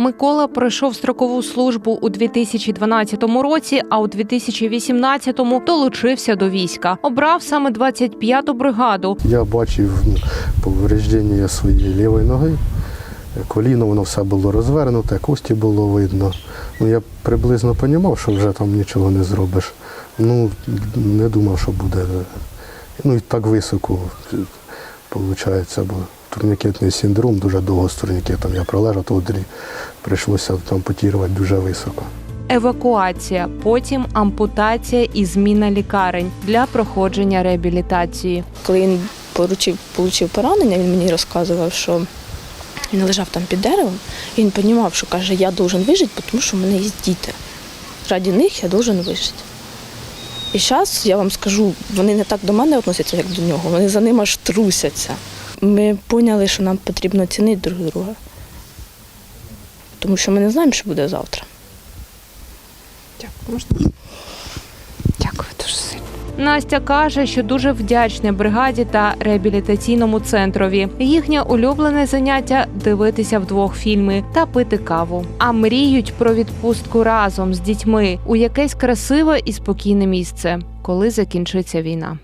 Микола пройшов строкову службу у 2012 році, а у 2018-му долучився до війська. Обрав саме 25-ту бригаду. Я бачив повреждення своєї лівої ноги. Коліно воно все було розвернуте, кості було видно. Ну, я приблизно розумів, що вже там нічого не зробиш. Ну, не думав, що буде. Ну і так високо виходить, бо турнікетний синдром, дуже довго з турнікетом я пролежав, тоді прийшлося там потірувати дуже високо. Евакуація, потім ампутація і зміна лікарень для проходження реабілітації. Коли він поручив, получив поранення, він мені розказував, що він лежав там під деревом, і він розумів, що каже, я должен вижити, тому що в мене є діти. Раді них я должен вижити. І зараз я вам скажу, вони не так до мене відносяться, як до нього. Вони за ним аж трусяться. Ми поняли, що нам потрібно цінити друг друга. Тому що ми не знаємо, що буде завтра. Дякую. Можна? Дякую дуже сильно. Настя каже, що дуже вдячна бригаді та реабілітаційному центрові. Їхнє улюблене заняття дивитися вдвох фільми та пити каву. А мріють про відпустку разом з дітьми у якесь красиве і спокійне місце, коли закінчиться війна.